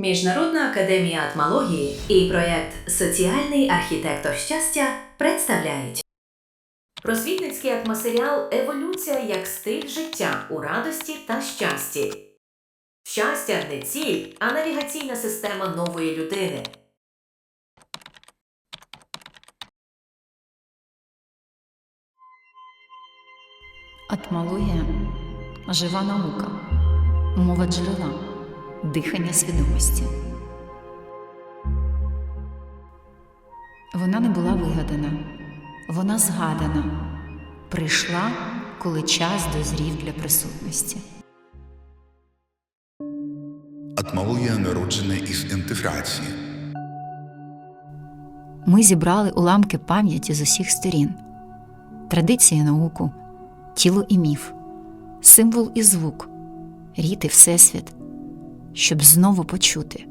Міжнародна академія атмології і проєкт Соціальний архітектор щастя представляють просвітницький атмосеріал Еволюція як стиль життя у радості та щасті. Щастя не ціль, а навігаційна система нової людини. Атмологія жива наука, мова джерела, дихання свідомості. Вона не була вигадана, вона згадана, прийшла, коли час дозрів для присутності. Атмологія народжена із інтеграції. Ми зібрали уламки пам'яті з усіх сторін, традиції науку, тіло і міф, символ і звук, рід і всесвіт, щоб знову почути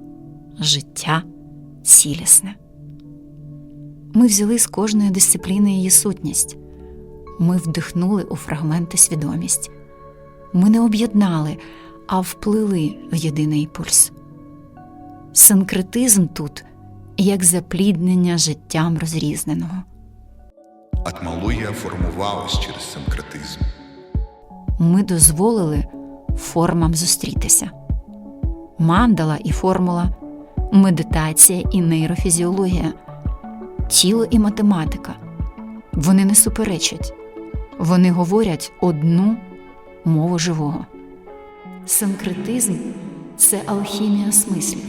життя цілісне. Ми взяли з кожної дисципліни її сутність, ми вдихнули у фрагменти свідомість. Ми не об'єднали, а вплили в єдиний пульс. Синкретизм тут як запліднення життям розрізненого. Атмологія формувалась через синкретизм. Ми дозволили формам зустрітися. Мандала і формула, медитація і нейрофізіологія, тіло і математика. Вони не суперечать, вони говорять одну мову живого. Синкретизм це алхімія смислів,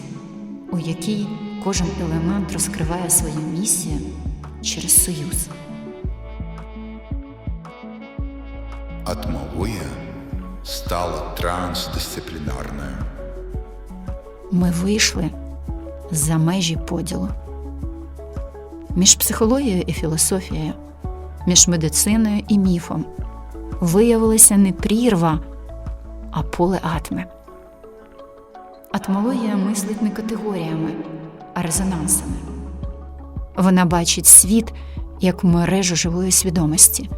у якій кожен елемент розкриває свою місію через союз. Атмологія стала трансдисциплінарною. Ми вийшли за межі поділу між психологією і філософією, між медициною і міфом виявилася не прірва, а поле атми. Атмологія мислить не категоріями, а резонансами. Вона бачить світ як мережу живої свідомості,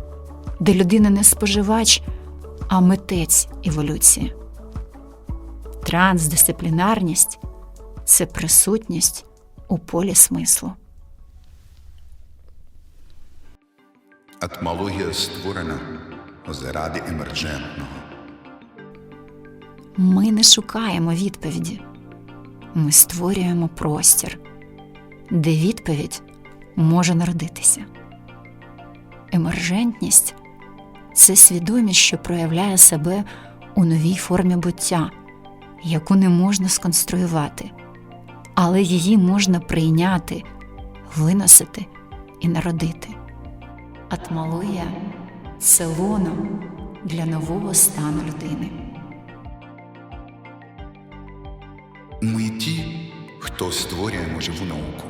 де людина не споживач, а митець еволюції. Трансдисциплінарність це присутність у полі смислу. Атмологія створена заради емерджентного. Ми не шукаємо відповіді, ми створюємо простір, де відповідь може народитися. Емержентність це свідомість, що проявляє себе у новій формі буття, яку не можна сконструювати, але її можна прийняти, виносити і народити. Атмологія це лоно для нового стану людини. Ми ті, хто створюємо живу науку.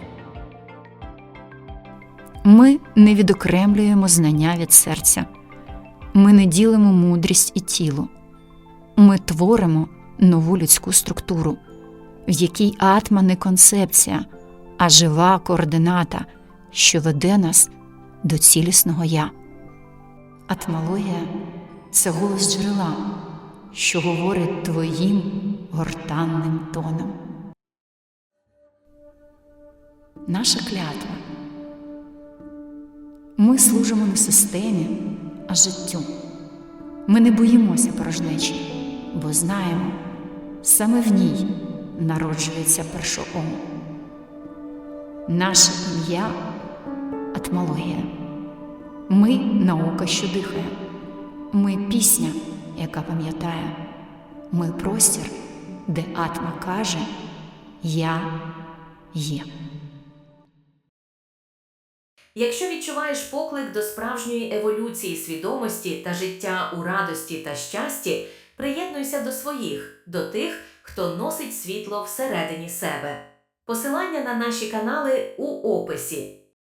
Ми не відокремлюємо знання від серця, ми не ділимо мудрість і тіло. Ми творимо нову людську структуру, в якій атма не концепція, а жива координата, що веде нас до цілісного я. Атмологія це голос джерела, що говорить твоїм гортанним тоном. Наша клятва. Ми служимо не системі, а життю. Ми не боїмося порожнечі, бо знаємо, саме в ній народжується першоом. Наше ім'я атмологія. Ми наука, що дихає. Ми пісня, яка пам'ятає. Ми простір, де атма каже Я є. Якщо відчуваєш поклик до справжньої еволюції свідомості та життя у радості та щасті, приєднуйся до своїх, до тих, хто носить світло всередині себе. Посилання на наші канали у описі.